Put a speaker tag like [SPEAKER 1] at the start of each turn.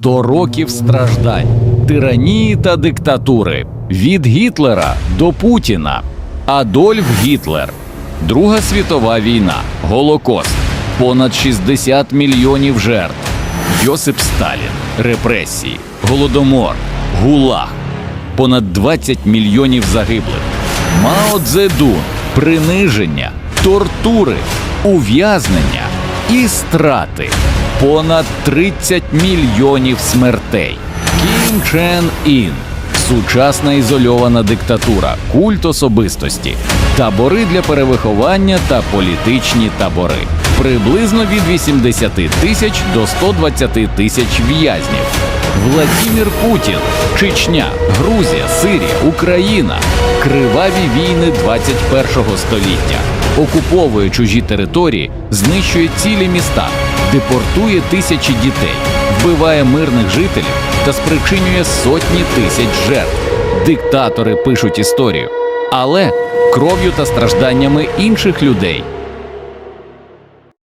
[SPEAKER 1] 100 років страждань, тиранії та диктатури. Від Гітлера до Путіна. Адольф Гітлер, Друга світова війна, Голокост, понад 60 мільйонів жертв. Йосип Сталін, репресії, голодомор, гулаг, понад 20 мільйонів загиблих. Мао Цзедун, приниження, тортури, ув'язнення і страти. Понад 30 мільйонів смертей. Кім Чен Ін. Сучасна ізольована диктатура, культ особистості, табори для перевиховання та політичні табори. Приблизно від 80 тисяч до 120 тисяч в'язнів. Владімір Путін, Чечня, Грузія, Сирія, Україна. Криваві війни 21-го століття. Окуповує чужі території, знищує цілі міста, депортує тисячі дітей, вбиває мирних жителів та спричинює сотні тисяч жертв. Диктатори пишуть історію, але кров'ю та стражданнями інших людей.